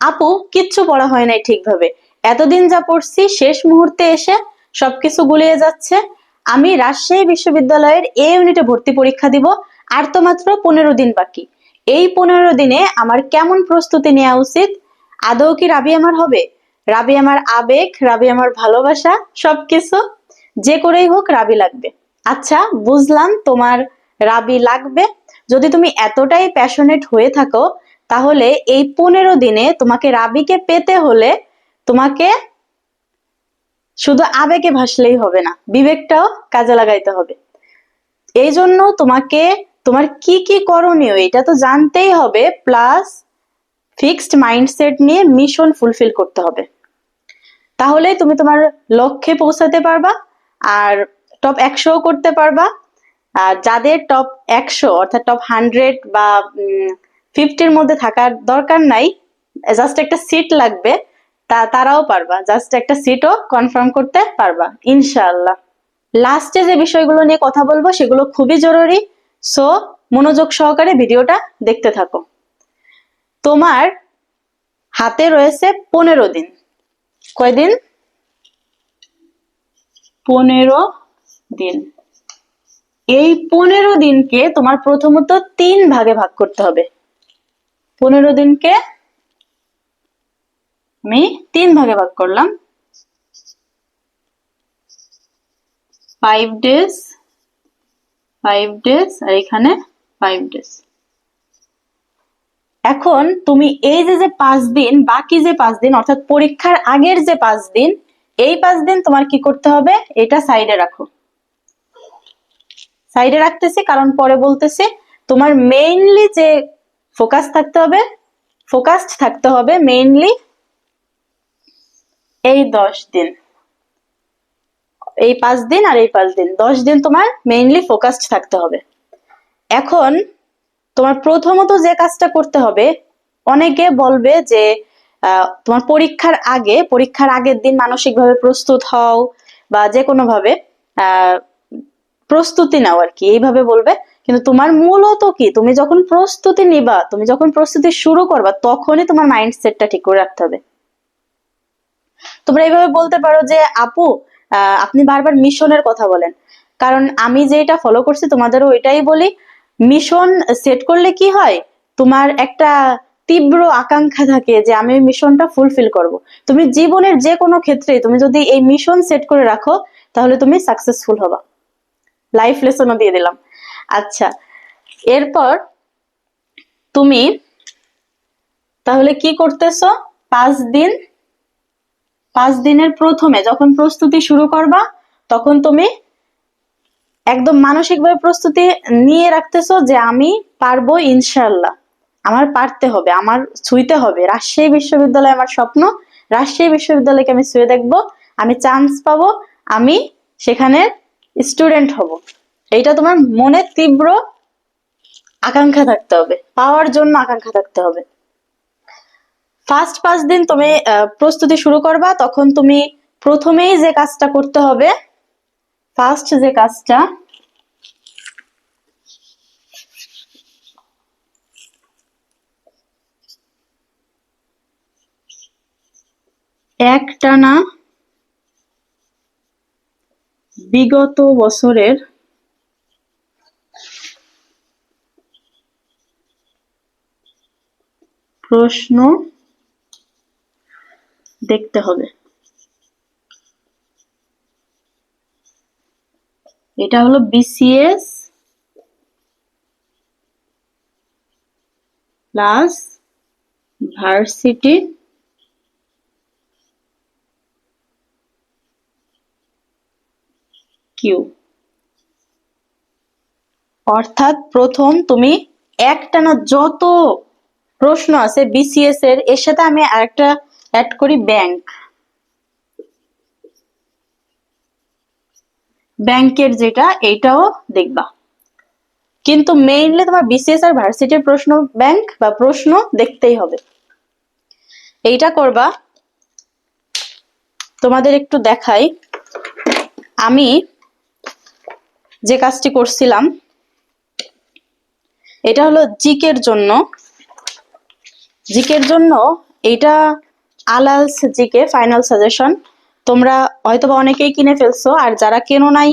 আপু, কিচ্ছু পড়া হয় নাই ঠিকভাবে। এতদিন যা পড়ছি, শেষ মুহূর্তে এসে সবকিছু গুলিয়ে যাচ্ছে। আমি রাজশাহী বিশ্ববিদ্যালয়ের এ ইউনিটে ভর্তি পরীক্ষা দিব, আর তো মাত্র পনেরো দিন বাকি। এই পনেরো দিনে আমার কেমন প্রস্তুতি নেওয়া উচিত? আদৌ কি রাবি আমার হবে? রাবি আমার আবেগ, রাবি আমার ভালোবাসা, সবকিছু? যে করেই হোক রাবি লাগবে। আচ্ছা বুঝলাম তোমার রাবি লাগবে। যদি তুমি এতটাই প্যাশনেট হয়ে থাকো তাহলে এই পনেরো দিনে তোমাকে রাবিকে পেতে হলে তোমাকে শুধু আবেগে ভাসলেই হবে না, বিবেকটাও কাজে লাগাইতে হবে। এই জন্য তোমাকে, তোমার কি কি করণীয় এটা তো জানতেই হবে প্লাস ফিক্সড মাইন্ডসেট নিয়ে মিশন ফুলফিল করতে হবে। তাহলে তুমি তোমার লক্ষ্যে পৌঁছাতে পারবা, আর টপ একশো করতে পারবা, আর যাদের টপ একশো, অর্থাৎ টপ হান্ড্রেড বা ফিফটির মধ্যে থাকার দরকার নাই। জাস্ট একটা সিট লাগবে, তা তারাও পারবা। জাস্ট একটা সিটও কনফার্ম করতে পারবা, ইনশাআল্লাহ। লাস্টে যে বিষয়গুলো নিয়ে কথা বলব, সেগুলো খুবই জরুরি। সো মনোযোগ সহকারে ভিডিওটা দেখতে থাকো। তোমার হাতে রয়েছে পনেরো দিন। কয়দিন? পনেরো দিন। এই পনেরো দিনকে তোমার প্রথমত তিন ভাগে ভাগ করতে হবে। পনেরো দিনকে আমি তিন ভাগে ভাগ করলাম। ফাইভ ডেজ ফাইভ ডেজ আর এখানে ফাইভ ডেজ এখন তুমি এই যে যে পাঁচ দিন, বাকি যে পাঁচ দিন, অর্থাৎ পরীক্ষার আগের যে পাঁচ দিন, এই পাঁচ দিন তোমার কি করতে হবে? এটা সাইডে রাখো। সাইডে রাখতেছি, কারণ পরে বলতেছি, তোমার মেইনলি যে ফোকাস থাকতে হবে। ফোকাসড থাকতে হবে মেইনলি এই দশ দিন। এই পাঁচ দিন আর এই পাঁচ দিন। দশ দিন তোমার মেইনলি ফোকাসড থাকতে হবে। এখন তোমার প্রথমত যে কাজটা করতে হবে অনেকে বলবে যে তোমার পরীক্ষার আগে পরীক্ষার আগের দিন মানসিকভাবে প্রস্তুত হও বা যে কোনো ভাবে আহ, প্রস্তুতি নাও আর কি। এইভাবে বলবে। কিন্তু তোমার মূলত কি? তুমি যখন প্রস্তুতি নিবা, তুমি যখন প্রস্তুতি শুরু করবা, তখনই তোমার মাইন্ডসেটটা ঠিক করে রাখতে হবে। তোমরা এইভাবে বলতে পারো যে, আপু আপনি বারবার মিশনের কথা বলেন। কারণ আমি যেটা ফলো করছি, তোমাদেরও ওইটাই বলি। মিশন সেট করলে কি হয়? তোমার একটা তীব্র আকাঙ্ক্ষা থাকে যে, আমি ওই মিশনটা ফুলফিল করব। তুমি জীবনের যে কোনো ক্ষেত্রে তুমি যদি এই মিশন সেট করে রাখো, তাহলে তুমি সাকসেসফুল হবা। লাইফ লেসনও দিয়ে দিলাম। আচ্ছা এরপর তুমি তাহলে কি করতেছো? পাঁচ দিন, পাঁচ দিনের প্রথমে যখন প্রস্তুতি শুরু করবা, তখন তুমি একদম মানসিকভাবে প্রস্তুতি নিয়ে রাখতেছো যে আমি পারব ইনশাল্লাহ আমার পারতে হবে, আমার ছুঁইতে হবে। রাজশাহী বিশ্ববিদ্যালয় আমার স্বপ্ন। রাজশাহী বিশ্ববিদ্যালয়কে আমি ছুঁয়ে দেখব, আমি চান্স পাবো, আমি সেখানে স্টুডেন্ট হব। এইটা তোমার মনে তীব্র আকাঙ্ক্ষা থাকতে হবে, পাওয়ার জন্য আকাঙ্ক্ষা থাকতে হবে। ফার্স্ট পাঁচ দিন তুমি প্রস্তুতি শুরু করবা, তখন তুমি প্রথমেই যে কাজটা করতে হবে ফার্স্ট যে কাজটা, একটানা বিগত বছরের প্রশ্ন দেখতে হবে। এটা হলো বিসিএস প্লাস ভার্সিটি কিউ অর্থাৎ প্রথম তুমি একটানা যত প্রশ্ন আছে বিসিএস এর। এর সাথে আমি আরেকটা অ্যাড করি ব্যাংক ব্যাংকের যেটা, এইটাও দেখবা। কিন্তু মেইনলি তোমার বিসিএস আর ভার্সিটির প্রশ্ন ব্যাংক বা প্রশ্ন দেখতেই হবে। এইটা করবা। তোমাদের একটু দেখাই। আমি যে কাজটি করছিলাম, এটা হলো জিকের জন্য। জিকের জন্য এইটা আলালস জিকে ফাইনাল সাজেশন তোমরা হয়তোবা অনেকেই কিনে ফেলছো, আর যারা কেনো নাই,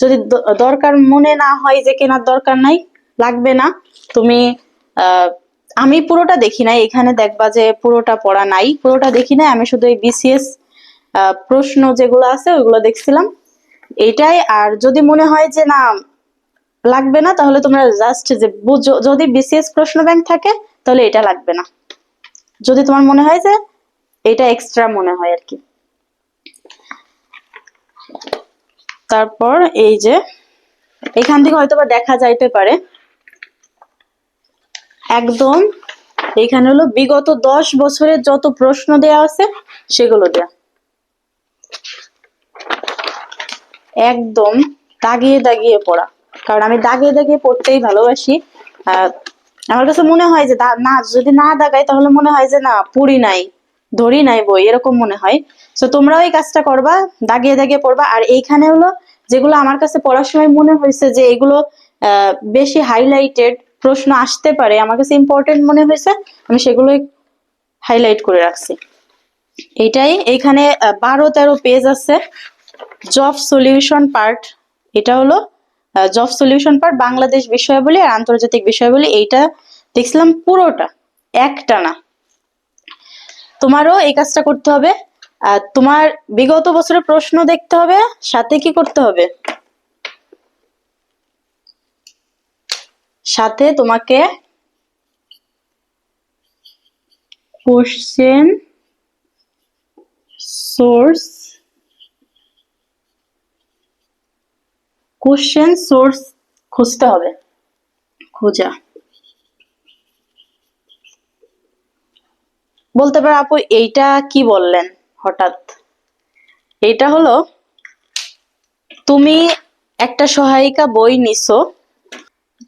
যদি দরকার মনে না হয় যে কেনার দরকার নাই, লাগবে না। তুমি আমি পুরোটা দেখি নাই, এখানে দেখবা যে পুরোটা পড়া নাই। পুরোটা দেখি নাই, আমি শুধু এই বিসিএস প্রশ্ন যেগুলো আছে, ওইগুলো দেখছিলাম। এটাই আর যদি মনে হয় যে না, লাগবে না, তাহলে তোমরা জাস্ট যে যদি বিসিএস প্রশ্ন ব্যাংক থাকে তাহলে এটা লাগবে না। যদি তোমার মনে হয় যে এটা এক্সট্রা মনে হয় আর কি। তারপর এই যে, এখান থেকে হয়তো দেখা যাইতে পারে। একদম এখানে হলো বিগত দশ বছরের যত প্রশ্ন দেয়া আছে, সেগুলো দেয়া। একদম দাগিয়ে দাগিয়ে পড়া। কারণ আমি দাগিয়ে দাগিয়ে পড়তেই ভালোবাসি। আমার কাছে মনে হয় যে না, যদি না দাগাই তাহলে মনে হয় যে না পড়ি নাই, ধরি নাই বই, এরকম মনে হয়। তো তোমরাও এই কাজটা করবা, দাগিয়ে দাগিয়ে পড়বা। আর এইখানে হলো, যেগুলো আমার কাছে পড়ার সময় মনে হয়েছে যে এগুলো বেশি হাইলাইটেড প্রশ্ন আসতে পারে, আমার কাছে ইম্পর্টেন্ট মনে হয়েছে, আমি সেগুলোই হাইলাইট করে রাখছি। এটাই এইখানে বারো তেরো পেজ আছে জব সলিউশন পার্ট এটা হলো জব সলিউশন পার্ট বাংলাদেশ বিষয়াবলী আর আন্তর্জাতিক বিষয়াবলী এইটা দেখছিলাম পুরোটা, একটা না। তোমারও এই কাজটা করতে হবে। তোমার বিগত বছরের প্রশ্ন দেখতে হবে, সাথে কি করতে হবে? সাথে তোমাকে কোশ্চেন সোর্স কোশ্চেন সোর্স খুঁজতে হবে। খোঁজা। বলতে পারো আপু, এইটা কি বললেন হঠাৎ? এটা হলো, তুমি একটা সহায়িকা বই নিছো,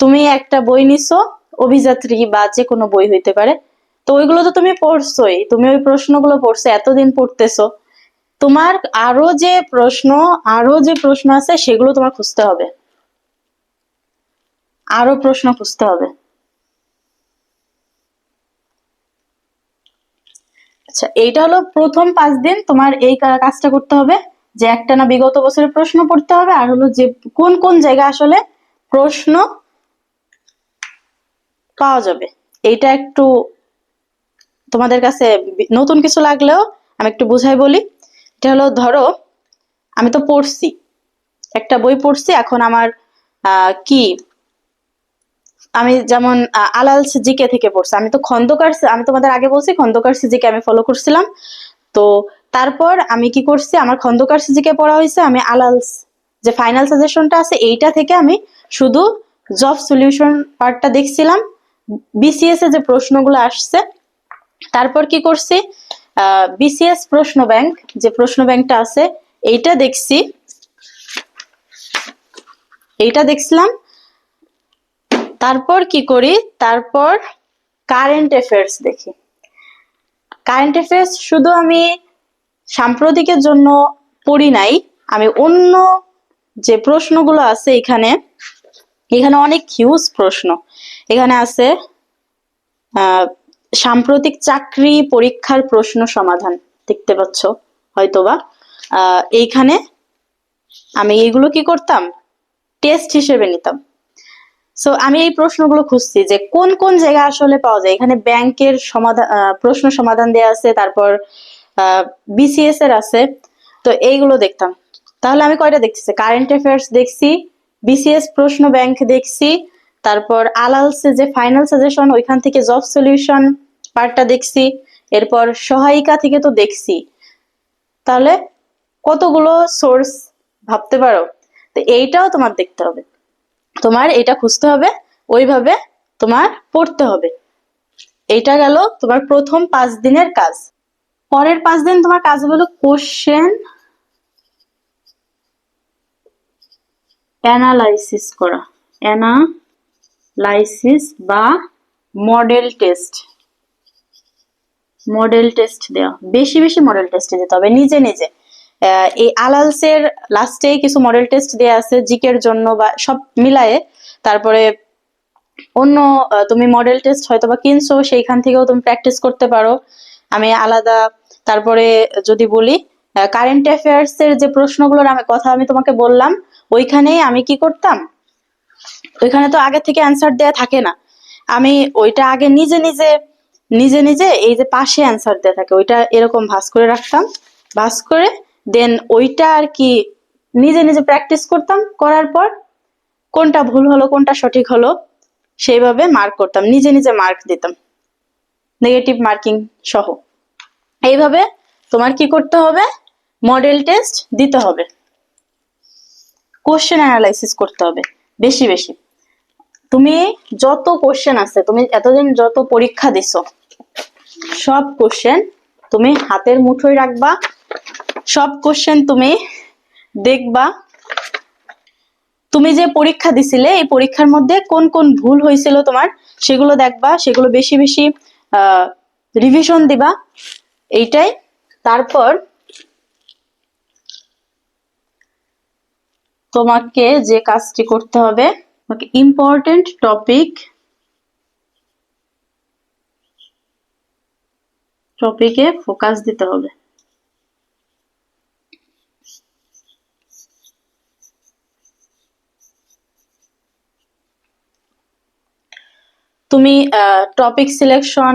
তুমি একটা বই নিছো, অভিযাত্রী বা যে কোনো বই হইতে পারে। তো ওইগুলো তো তুমি পড়ছোই, তুমি ওই প্রশ্নগুলো পড়ছো, এতদিন পড়তেছো তোমার আরও যে প্রশ্ন, আরও যে প্রশ্ন আছে, সেগুলো তোমার খুঁজতে হবে। আরও প্রশ্ন খুঁজতে হবে। আচ্ছা এইটা হলো প্রথম পাঁচ দিন তোমার এই কাজটা করতে হবে, যে একটা না বিগত বছরের প্রশ্ন পড়তে হবে, আর হলো যে কোন কোন জায়গা আসলে প্রশ্ন পাওয়া যাবে। এইটা একটু তোমাদের কাছে নতুন কিছু লাগলেও আমি একটু বুঝাই বলি। এটা হলো, ধরো, আমি তো পড়ছি, একটা বই পড়ছি, এখন আমার কি, আমি যেমন আলাল আলালস জিকে থেকে পড়ছি, আমি তো খন্দকার আমি তোমাদের আগে বলছি, খন্দকার সিজিকে আমি ফলো করছিলাম, তো তারপর আমি কি করছি, আমার খন্দকার সিজিকে পড়া হয়েছে, আমি আলালস, যে ফাইনাল সাজেশনটা আছে, এইটা থেকে আমি শুধু জব সলিউশন পার্টটা দেখছিলাম বিসিএস এ যে প্রশ্নগুলো আসছে, তারপর কি করছি বিসিএস প্রশ্ন ব্যাংক যে প্রশ্ন ব্যাংকটা আছে এইটা দেখছি। এইটা দেখছিলাম। তারপর কি করি? তারপর কারেন্ট অ্যাফেয়ার্স দেখি। কারেন্ট অ্যাফেয়ার্স শুধু আমি সাম্প্রতিকের জন্য পড়ি নাই আমি অন্য যে প্রশ্নগুলো আছে এখানে এখানে অনেক হিউজ প্রশ্ন। এখানে আছে আহ, সাম্প্রতিক চাকরি পরীক্ষার প্রশ্ন সমাধান দেখতে পাচ্ছ, হয়তোবা। এইখানে আমি এগুলো কি করতাম? টেস্ট হিসেবে নিতাম। সো আমি এই প্রশ্নগুলো খুঁজছি যে কোন কোন জায়গায় আসলে পাওয়া যায়? এখানে ব্যাংকের সমাধান প্রশ্ন সমাধান দেওয়া আছে, তারপর বিসিএস এর আছে। তো এইগুলো দেখতাম। তাহলে আমি কয়টা দেখতেছি? কারেন্ট অ্যাফেয়ার্স দেখছি বিসিএস প্রশ্ন ব্যাংক দেখছি তারপর আলালসে যে ফাইনাল সাজেশন ওইখান থেকে জব সলিউশন পার্টটা দেখছি, এরপর সহায়িকা থেকে তো দেখছি। তাহলে কতগুলো সোর্স ভাবতে পারো? তো এইটাও তোমার দেখতে হবে। তোমার এটা খুঁজতে হবে, ওইভাবে তোমার পড়তে হবে। এইটা গেল তোমার প্রথম পাঁচ দিনের কাজ। পরের পাঁচ দিন তোমার কাজ হলো কোশ্চেন অ্যানালাইসিস করা। অ্যানালাইসিস বা মডেল টেস্ট। মডেল টেস্ট দেওয়া বেশি বেশি মডেল টেস্টে যেতে হবে। নিজে নিজে। এই আলালসের লাস্টে কিছু মডেল টেস্ট দেয়া আছে জিকের জন্য বা সব মিলায়ে। তারপরে অন্য তুমি মডেল টেস্ট হয়তো বা কিনছো, সেইখান থেকেও তুমি প্র্যাকটিস করতে পারো। আমি আলাদা। তারপরে যদি বলি কারেন্ট অ্যাফেয়ার্স এর যে প্রশ্নগুলোর আমি কথা আমি তোমাকে বললাম, ওইখানেই আমি কি করতাম? ওইখানে তো আগে থেকে অ্যান্সার দেয়া থাকে না। আমি ওইটা আগে নিজে নিজে নিজে নিজে এই যে পাশে অ্যান্সার দেয়া থাকে, ওইটা এরকম ভাঁজ করে রাখতাম। ভাঁজ করে দেন ওইটা আর কি নিজে নিজে প্র্যাকটিস করতাম, করার পর কোনটা ভুল হলো, কোনটা সঠিক হলো, সেইভাবে মার্ক করতাম, নিজে নিজে মার্ক দিতাম। নেগেটিভ মার্কিং সহ। এইভাবে তোমার কি করতে হবে? মডেল টেস্ট দিতে হবে। কোশ্চেন অ্যানালাইসিস করতে হবে। বেশি বেশি। তুমি যত কোশ্চেন আছে, তুমি এতদিন যত পরীক্ষা দিছো, সব কোশ্চেন তুমি হাতের মুঠোয় রাখবা, সব কোশ্চেন তুমি দেখবা। তুমি যে পরীক্ষা দিছিলে, এই পরীক্ষার মধ্যে কোন কোন ভুল হয়েছিল তোমার, সেগুলো দেখবা, সেগুলো বেশি বেশি রিভিশন দিবা। এইটাই। তারপর তোমাকে যে কাজটি করতে হবে, তোমাকে ইম্পর্টেন্ট টপিক টপিকে ফোকাস দিতে হবে। তুমি টপিক সিলেকশন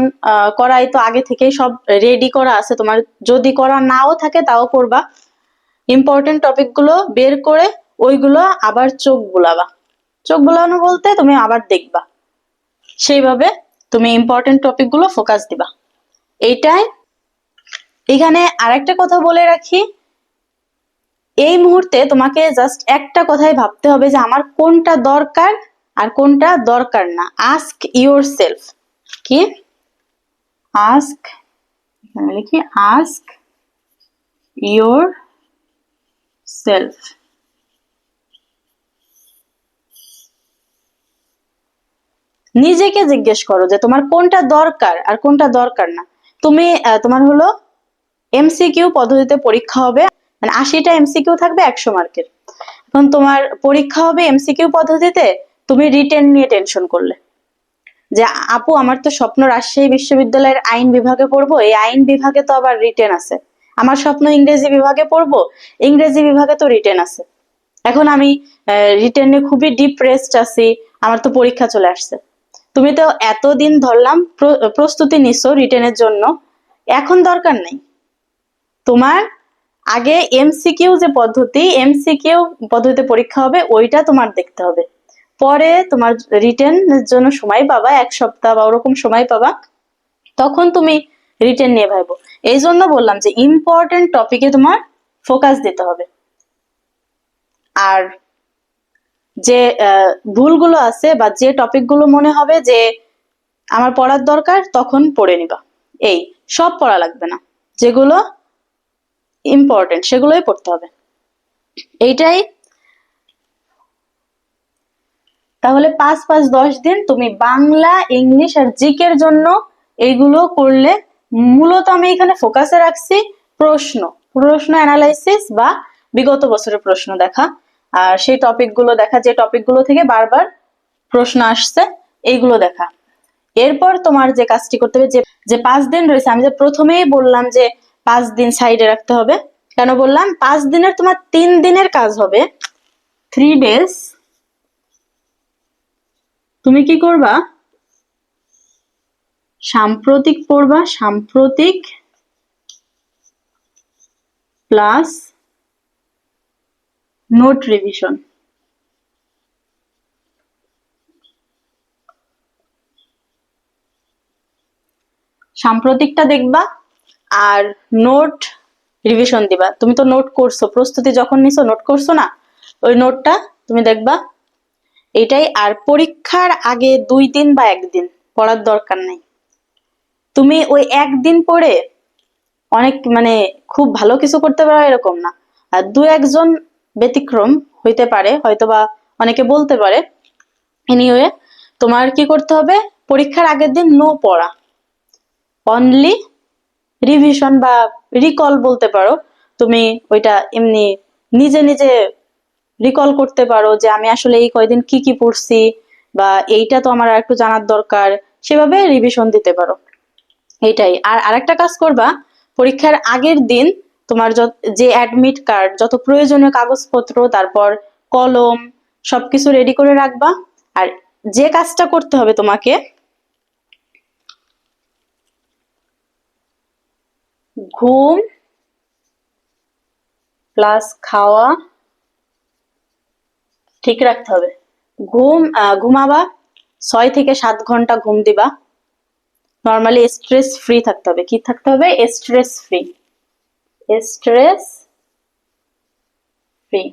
করাই তো আগে থেকেই সব রেডি করা আছে। তোমার যদি করা নাও থাকে তাও করবা। ইম্পর্টেন্ট টপিকগুলো বের করে ওইগুলো আবার চোখ বুলাবা। চোখ বুলানো বলতে তুমি আবার দেখবা। সেইভাবে তুমি ইম্পর্টেন্ট টপিকগুলো ফোকাস দিবা। এইটাই। এখানে আরেকটা কথা বলে রাখি। এই মুহূর্তে তোমাকে জাস্ট একটা কথাই ভাবতে হবে যে আমার কোনটা দরকার আর কোনটা দরকার না। আস্ক ইউর সেলফ কি আস্ক লিখি আস্ক ইউর সেলফ নিজেকে জিজ্ঞেস করো যে তোমার কোনটা দরকার আর কোনটা দরকার না। তুমি তোমার হলো এমসিকিউ পদ্ধতিতে পরীক্ষা হবে মানে আশিটা এমসিকিউ থাকবে, একশো মার্কের। এখন তোমার পরীক্ষা হবে এমসিকিউ পদ্ধতিতে, তুমি রিটেন নিয়ে টেনশন করলে। যে আপু, আমার তো স্বপ্ন রাজশাহী বিশ্ববিদ্যালয়ের আইন বিভাগে পড়ব, এই আইন বিভাগে তো আবার রিটেন আছে। আমার স্বপ্ন ইংরেজি বিভাগে পড়ব, ইংরেজি বিভাগে তো রিটেন আছে। এখন আমি রিটেনে খুবই ডিপ্রেসড আছি, আমার তো পরীক্ষা চলে আসছে। তুমি তো এতদিন ধরলাম প্রস্তুতি নিছো রিটেনের জন্য। এখন দরকার নেই। তোমার আগে এমসিকিউ যে পদ্ধতি, এমসিকিউ পদ্ধতিতে পরীক্ষা হবে, ওইটা তোমার দেখতে হবে। পরে তোমার রিটেনের জন্য সময় পাবা, এক সপ্তাহ বা ওরকম সময় পাবা, তখন তুমি রিটেন নিয়ে ভাবো। এই জন্য বললাম যে ইম্পর্টেন্ট টপিকে তোমার ফোকাস দিতে হবে। আর যে ভুলগুলো আছে বা যে টপিকগুলো মনে হবে যে আমার পড়ার দরকার, তখন পড়ে নিবা। এই, সব পড়া লাগবে না। যেগুলো ইম্পর্টেন্ট সেগুলোই পড়তে হবে। এইটাই। তাহলে পাঁচ পাঁচ দশ দিন তুমি বাংলা, ইংলিশ আর জিকের জন্য এইগুলো করলে মূলত আমি এখানে ফোকাসে রাখছি প্রশ্ন। প্রশ্ন অ্যানালাইসিস বা বিগত বছরের প্রশ্ন দেখা। আর সেই টপিকগুলো দেখা, যে টপিকগুলো থেকে বারবার প্রশ্ন আসছে, এইগুলো দেখা। এরপর তোমার যে কাজটি করতে হবে, যে পাঁচ দিন রয়েছে, আমি যে প্রথমেই বললাম যে পাঁচ দিন সাইডে রাখতে হবে। কেন বললাম? পাঁচ দিনের তোমার তিন দিনের কাজ হবে। থ্রি ডেজ তুমি কি করবা? সাম্প্রতিক পড়বা, সাম্প্রতিক প্লাস নোট রিভিশন সাম্প্রতিকটা দেখবা আর নোট রিভিশন দিবা। তুমি তো নোট করছ, প্রস্তুতি যখন নিছো নোট করছ না? ওই নোটটা তুমি দেখবা, এটাই আর পরীক্ষার আগে দুই দিন বা একদিন পড়ার দরকার নাই। তুমি ওই একদিন পড়ে অনেক মানে খুব ভালো কিছু করতে পারো এরকম না। আর দু একজন ব্যতিক্রম হইতে পারে, হয়তোবা অনেকে বলতে পারে। এনিওয়ে তোমার কি করতে হবে? পরীক্ষার আগের দিন নো পড়া। অনলি রিভিশন বা রিকল বলতে পারো। তুমি ওইটা এমনি নিজে নিজে রিকল করতে পারো যে আমি আসলে এই কয়দিন কি কি পড়ছি বা এইটা তো আমার আর একটু জানার দরকার। সেভাবে রিভিশন দিতে পারো। এইটাই। আর আরেকটা কাজ করবা, পরীক্ষার আগের দিন তোমার যে অ্যাডমিট কার্ড যত প্রয়োজনীয় কাগজপত্র, তারপর কলম, সবকিছু রেডি করে রাখবা। আর যে কাজটা করতে হবে তোমাকে, ঘুম প্লাস খাওয়া ঠিক রাখতে হবে। ঘুম ঘুমাবা, ছয় থেকে সাত ঘণ্টা ঘুম দিবা। নর্মালি স্ট্রেস ফ্রি থাকতে হবে। কি থাকতে হবে? Stress free stress free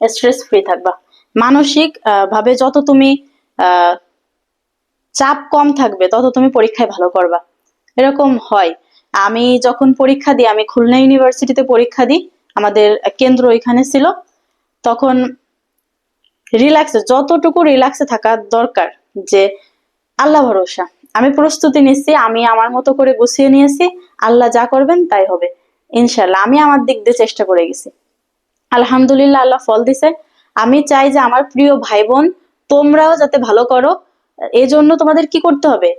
stress free থাকবা। মানসিক ভাবে যত তুমি চাপ কম থাকবে, তত তুমি পরীক্ষায় ভালো করবা। এরকম হয়। আমি যখন পরীক্ষা দিই, আমি খুলনা ইউনিভার্সিটিতে পরীক্ষা দিই, আমাদের কেন্দ্র ওইখানে ছিল, তখন রিল্যাক্সে যতটুকু রিল্যাক্সে থাকা দরকার, যে আল্লাহ ভরসা। আমি প্রস্তুতি নিচ্ছি, আমি আমার মতো করে গুছিয়ে নিয়েছি, আল্লাহ যা করবেন তাই হবে। ইনশাল্লাহ আমি আমার দিক দিয়ে চেষ্টা করে গেছি। আলহামদুলিল্লাহ আল্লাহ ফল দিছে। আমি চাই যে আমার প্রিয় ভাই বোন তোমরাও যাতে ভালো করো। এই জন্য তোমাদের কি করতে হবে?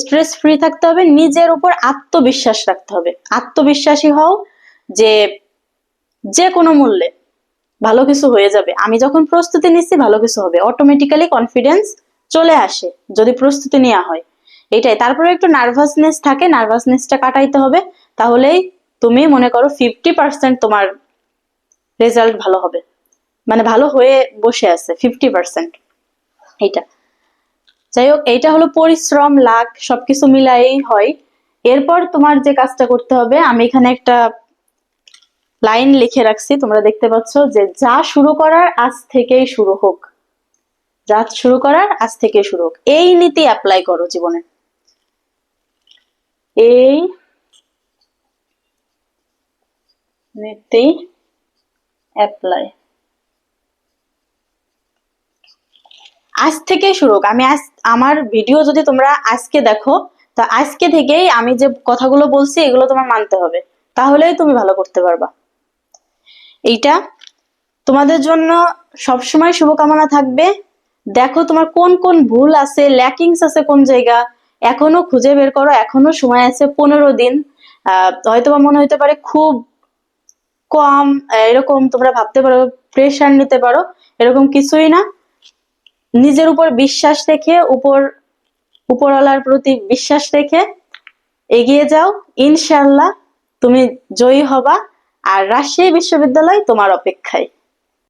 স্ট্রেস ফ্রি থাকতে হবে, নিজের উপর আত্মবিশ্বাস রাখতে হবে। আত্মবিশ্বাসী হও যে যে কোনো মূল্যে ভালো কিছু হয়ে যাবে। আমি যখন প্রস্তুতি নিচ্ছি, ভালো কিছু হবে। অটোমেটিক্যালি কনফিডেন্স চলে আসে, যদি প্রস্তুতি নেওয়া হয়। এটাই। তারপরে একটু নার্ভাসনেস থাকে নার্ভাসনেসটা কাটাইতে হবে। তাহলেই তুমি মনে করো ফিফটি পার্সেন্ট তোমার রেজাল্ট ভালো হবে। মানে ভালো হয়ে বসে আছে ফিফটি পার্সেন্ট এইটা। যাই হোক, এইটা হলো পরিশ্রম লাখ সবকিছু মিলাই হয়। এরপর তোমার যে কাজটা করতে হবে, আমি এখানে একটা লাইন লিখে রাখছি, তোমরা দেখতে পাচ্ছ যে যা শুরু করার আজ থেকেই শুরু হোক। যা শুরু করার আজ থেকেই শুরু হোক। এই নীতি অ্যাপ্লাই করো জীবনে। এই নীতি অ্যাপ্লাই আজ থেকে শুরু আমি আজ, আমার ভিডিও যদি তোমরা আজকে দেখো, তো আজকে থেকেই আমি যে কথাগুলো বলছি, এগুলো তোমার মানতে হবে। তাহলেই তুমি ভালো করতে পারবা। এইটা তোমাদের জন্য সবসময় শুভকামনা থাকবে। দেখো তোমার কোন কোন ভুল আছে ল্যাকিংস আছে কোন জায়গা এখনও খুঁজে বের করো, এখনও সময় আছে পনেরো দিন। হয়তো বা মনে হতে পারে খুব কম এরকম তোমরা ভাবতে পারো প্রেশার নিতে পারো, এরকম কিছুই না। নিজের উপর বিশ্বাস রেখে, উপর, উপরওয়ালার প্রতি বিশ্বাস রেখে এগিয়ে যাও। ইনশাল্লাহ তুমি জয়ী হবা, আর রাজশাহী বিশ্ববিদ্যালয় তোমার অপেক্ষায়।